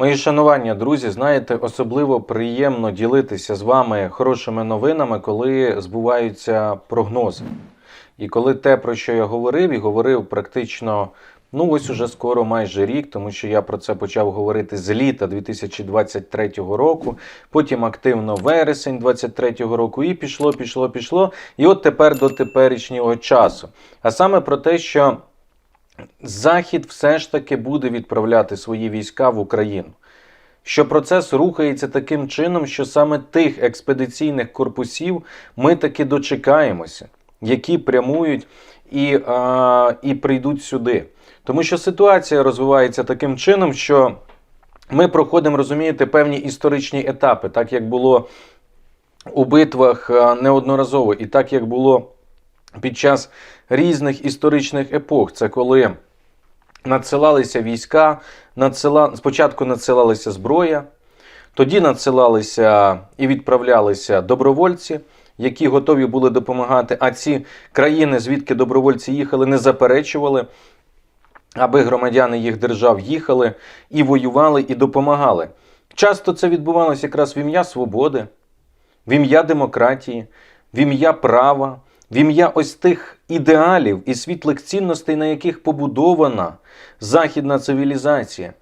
Мої шанування, друзі, знаєте, особливо приємно ділитися з вами хорошими новинами, коли збуваються прогнози. І коли те, про що я говорив, і говорив практично, ну ось уже скоро майже рік, тому що я про це почав говорити з літа 2023 року, потім активно вересень 2023 року, і пішло, пішло, пішло. І от тепер до теперішнього часу. А саме про те, що Захід все ж таки буде відправляти свої війська в Україну. Що процес рухається таким чином, що саме тих експедиційних корпусів ми таки дочекаємося, які прямують і, а, і прийдуть сюди. Тому що ситуація розвивається таким чином, що ми проходимо, розумієте, певні історичні етапи, так як було у битвах неодноразово, і так як було під час різних історичних епох. Це коли надсилалися війська, надсила... спочатку надсилалася зброя, тоді надсилалися і відправлялися добровольці, які готові були допомагати. А ці країни, звідки добровольці їхали, не заперечували, аби громадяни їх держав їхали і воювали, і допомагали. Часто це відбувалося якраз в ім'я свободи, в ім'я демократії, в ім'я права, в ім'я ось тих ідеалів і світлих цінностей, на яких побудована західна цивілізація.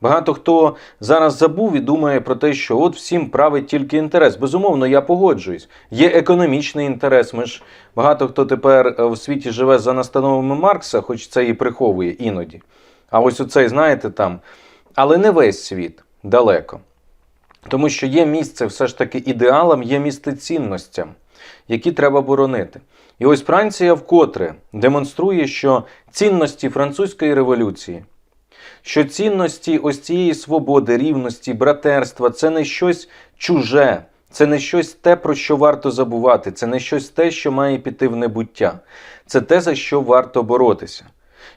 Багато хто зараз забув і думає про те, що от всім править тільки інтерес. Безумовно, я погоджуюсь. Є економічний інтерес. Ми ж багато хто тепер е, в світі живе за настановами Маркса, хоч це і приховує іноді. А ось оцей, знаєте, там. Але не весь світ далеко. Тому що є місце все ж таки ідеалам, є місце цінностям, які треба боронити. І ось Франція вкотре демонструє, що цінності французької революції, що цінності ось цієї свободи, рівності, братерства це не щось чуже, це не щось те, про що варто забувати, це не щось те, що має піти в небуття. Це те, за що варто боротися.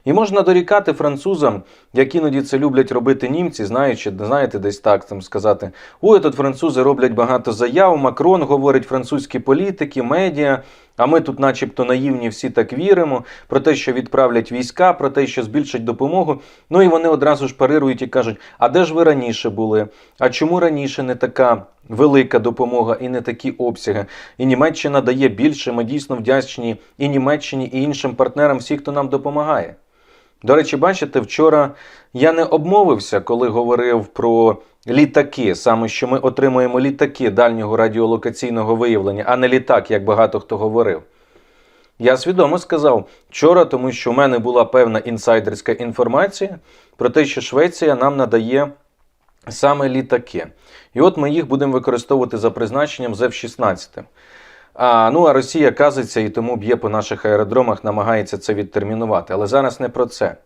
І можна дорікати французам, як іноді це люблять робити німці, знаючи, знаєте, десь так там сказати: ой, тут французи роблять багато заяв, Макрон говорить французькі політики, медіа. А ми тут, начебто, наївні, всі так віримо про те, що відправлять війська, про те, що збільшать допомогу. Ну і вони одразу ж парирують і кажуть: а де ж ви раніше були? А чому раніше не така велика допомога і не такі обсяги? І Німеччина дає більше. Ми дійсно вдячні і Німеччині, і іншим партнерам, всі, хто нам допомагає. До речі, бачите, вчора я не обмовився, коли говорив про літаки, саме що ми отримуємо літаки дальнього радіолокаційного виявлення, а не літак, як багато хто говорив. Я свідомо сказав вчора, тому що в мене була певна інсайдерська інформація про те, що Швеція нам надає саме літаки. І от ми їх будемо використовувати за призначенням з F-16. А, ну, а Росія казиться і тому б'є по наших аеродромах, намагається це відтермінувати. Але зараз не про це.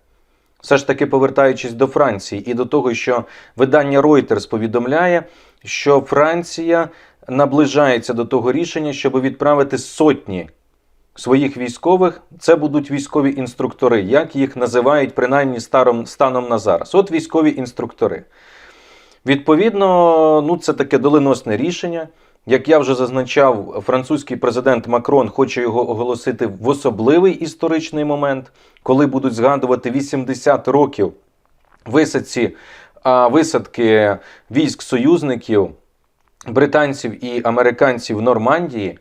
Все ж таки, повертаючись до Франції і до того, що видання Reuters повідомляє, що Франція наближається до того рішення, щоб відправити сотні своїх військових. Це будуть військові інструктори, як їх називають принаймні старом, станом на зараз. От військові інструктори. Відповідно, ну це таке доленосне рішення. Як я вже зазначав, французький президент Макрон хоче його оголосити в особливий історичний момент, коли будуть згадувати 80 років висадці, висадки військ союзників, британців і американців в Нормандії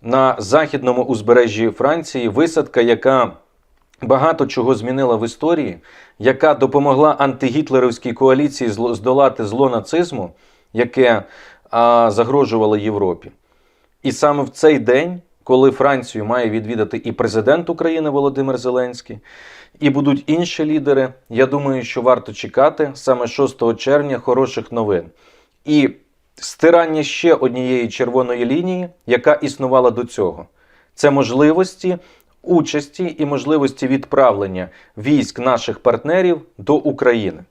на західному узбережжі Франції. Висадка, яка багато чого змінила в історії, яка допомогла антигітлерівській коаліції здолати зло нацизму, яке а, загрожувало Європі. І саме в цей день, коли Францію має відвідати і президент України Володимир Зеленський, і будуть інші лідери, я думаю, що варто чекати саме 6 червня хороших новин. І стирання ще однієї червоної лінії, яка існувала до цього. Це можливості участі і можливості відправлення військ наших партнерів до України.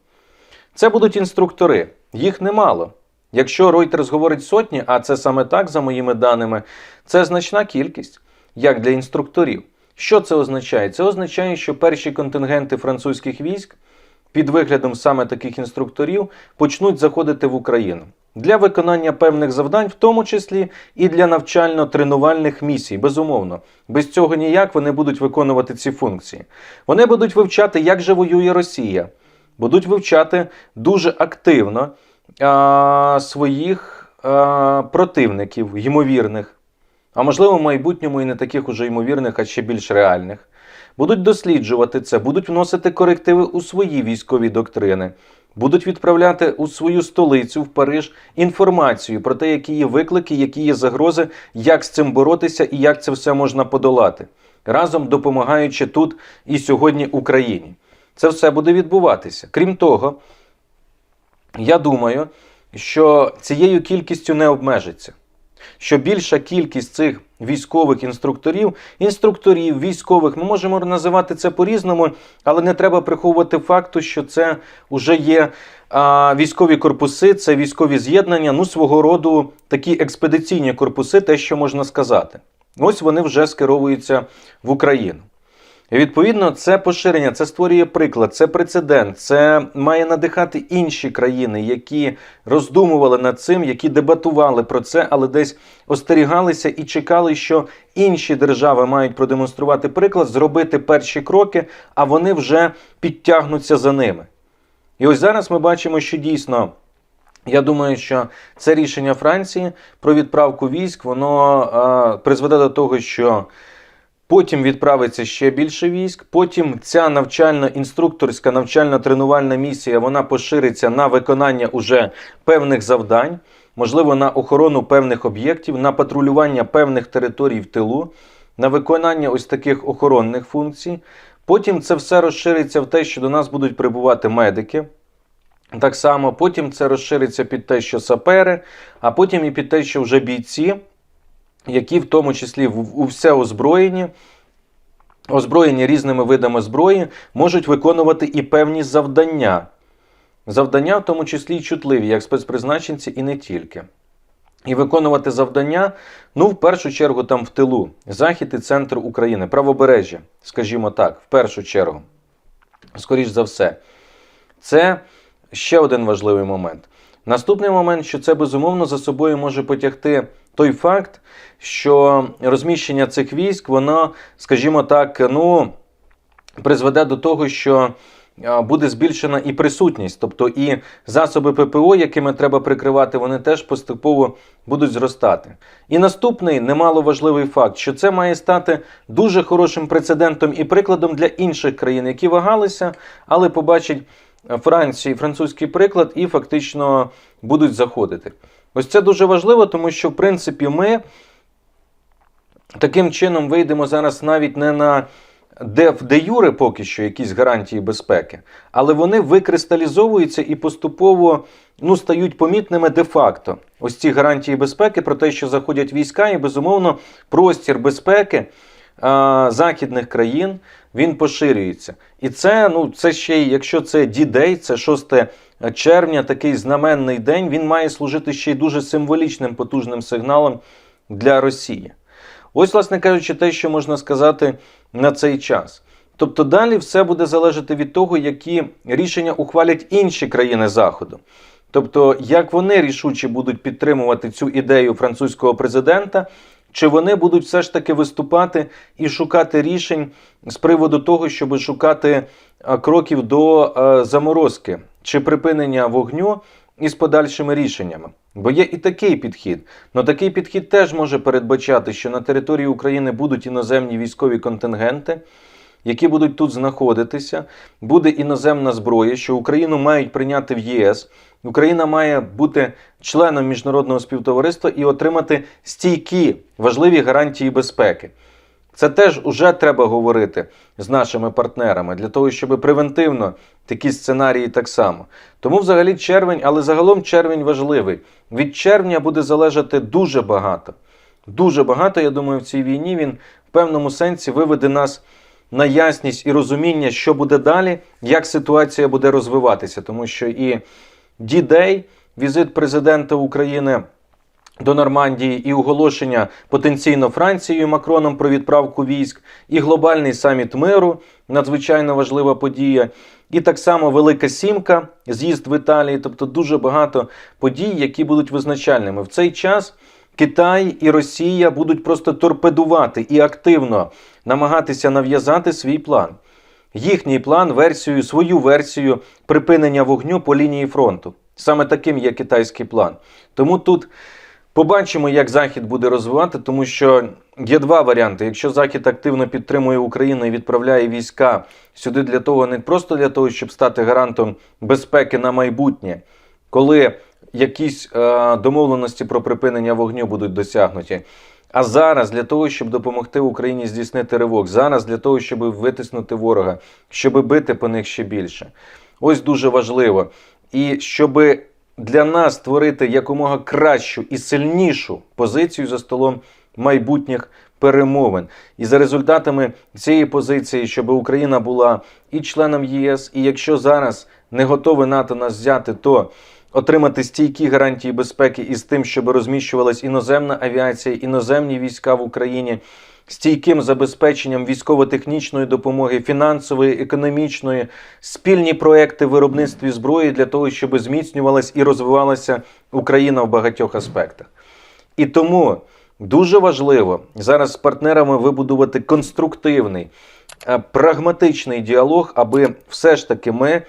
Це будуть інструктори, їх немало. Якщо Reuters говорить сотні, а це саме так, за моїми даними, це значна кількість, як для інструкторів. Що це означає? Це означає, що перші контингенти французьких військ під виглядом саме таких інструкторів почнуть заходити в Україну для виконання певних завдань, в тому числі і для навчально-тренувальних місій. Безумовно, без цього ніяк вони будуть виконувати ці функції. Вони будуть вивчати, як же воює Росія, будуть вивчати дуже активно а, своїх а, противників, ймовірних, а можливо, в майбутньому і не таких уже ймовірних, а ще більш реальних. Будуть досліджувати це, будуть вносити корективи у свої військові доктрини, будуть відправляти у свою столицю в Париж інформацію про те, які є виклики, які є загрози, як з цим боротися і як це все можна подолати, разом допомагаючи тут і сьогодні Україні. Це все буде відбуватися. Крім того, я думаю, що цією кількістю не обмежиться. Що більша кількість цих військових інструкторів, інструкторів, військових, ми можемо називати це по-різному, але не треба приховувати факту, що це вже є а, військові корпуси, це військові з'єднання, ну свого роду такі експедиційні корпуси, те, що можна сказати. Ось вони вже скеровуються в Україну. Відповідно, це поширення, це створює приклад, це прецедент, це має надихати інші країни, які роздумували над цим, які дебатували про це, але десь остерігалися і чекали, що інші держави мають продемонструвати приклад, зробити перші кроки, а вони вже підтягнуться за ними. І ось зараз ми бачимо, що дійсно. Я думаю, що це рішення Франції про відправку військ, воно е, призведе до того, що Потім відправиться ще більше військ. Потім ця навчально-інструкторська навчально-тренувальна місія вона пошириться на виконання уже певних завдань, можливо, на охорону певних об'єктів, на патрулювання певних територій в тилу, на виконання ось таких охоронних функцій. Потім це все розшириться в те, що до нас будуть прибувати медики. Так само, потім це розшириться під те, що сапери, а потім і під те, що вже бійці які в тому числі у все озброєні, озброєні різними видами зброї, можуть виконувати і певні завдання. Завдання, в тому числі й чутливі, як спецпризначенці, і не тільки. І виконувати завдання, ну, в першу чергу, там в тилу, захід і центр України, правобережжя, скажімо так, в першу чергу. Скоріш за все. Це ще один важливий момент. Наступний момент, що це безумовно за собою може потягти той факт, що розміщення цих військ, воно, скажімо так, ну, призведе до того, що буде збільшена і присутність, тобто і засоби ППО, якими треба прикривати, вони теж поступово будуть зростати. І наступний немало важливий факт, що це має стати дуже хорошим прецедентом і прикладом для інших країн, які вагалися, але побачать Франції французький приклад і фактично будуть заходити. Ось це дуже важливо, тому що, в принципі, ми таким чином вийдемо зараз навіть не на де, де юре поки що якісь гарантії безпеки, але вони викристалізовуються і поступово ну, стають помітними де-факто. Ось ці гарантії безпеки про те, що заходять війська, і безумовно простір безпеки західних країн він поширюється. І це, ну, це ще й, якщо це D-Day, це 6 червня, такий знаменний день, він має служити ще й дуже символічним потужним сигналом для Росії. Ось, власне кажучи, те, що можна сказати на цей час. Тобто далі все буде залежати від того, які рішення ухвалять інші країни Заходу. Тобто, як вони рішуче будуть підтримувати цю ідею французького президента, чи вони будуть все ж таки виступати і шукати рішень з приводу того, щоб шукати кроків до заморозки чи припинення вогню із подальшими рішеннями? Бо є і такий підхід. Но такий підхід теж може передбачати, що на території України будуть іноземні військові контингенти. Які будуть тут знаходитися, буде іноземна зброя, що Україну мають прийняти в ЄС. Україна має бути членом міжнародного співтовариства і отримати стійкі важливі гарантії безпеки. Це теж вже треба говорити з нашими партнерами для того, щоб превентивно такі сценарії так само. Тому, взагалі, червень, але загалом червень важливий. Від червня буде залежати дуже багато. Дуже багато, я думаю, в цій війні він в певному сенсі виведе нас на ясність і розуміння, що буде далі, як ситуація буде розвиватися, тому що і D-Day, візит президента України до Нормандії і оголошення потенційно Францією Макроном про відправку військ, і глобальний саміт миру надзвичайно важлива подія. І так само Велика Сімка, з'їзд в Італії, тобто дуже багато подій, які будуть визначальними в цей час. Китай і Росія будуть просто торпедувати і активно намагатися нав'язати свій план. їхній план, версію, свою версію припинення вогню по лінії фронту. Саме таким є китайський план. Тому тут побачимо, як Захід буде розвивати, тому що є два варіанти. Якщо Захід активно підтримує Україну і відправляє війська сюди для того, не просто для того, щоб стати гарантом безпеки на майбутнє, коли якісь е, домовленості про припинення вогню будуть досягнуті. А зараз для того, щоб допомогти Україні здійснити ривок, зараз для того, щоб витиснути ворога, щоб бити по них ще більше. Ось дуже важливо. І щоб для нас створити якомога кращу і сильнішу позицію за столом майбутніх перемовин. І за результатами цієї позиції, щоб Україна була і членом ЄС, і якщо зараз не готове НАТО нас взяти, то отримати стійкі гарантії безпеки із тим, щоб розміщувалась іноземна авіація, іноземні війська в Україні, стійким забезпеченням військово-технічної допомоги, фінансової, економічної, спільні проекти виробництві зброї для того, щоб зміцнювалась і розвивалася Україна в багатьох аспектах. І тому дуже важливо зараз з партнерами вибудувати конструктивний, прагматичний діалог, аби все ж таки ми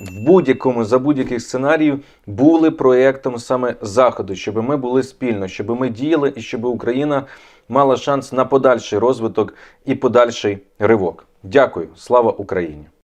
в будь-якому за будь-яких сценаріїв були проєктом саме заходу, щоб ми були спільно, щоб ми діяли і щоб Україна мала шанс на подальший розвиток і подальший ривок. Дякую, слава Україні!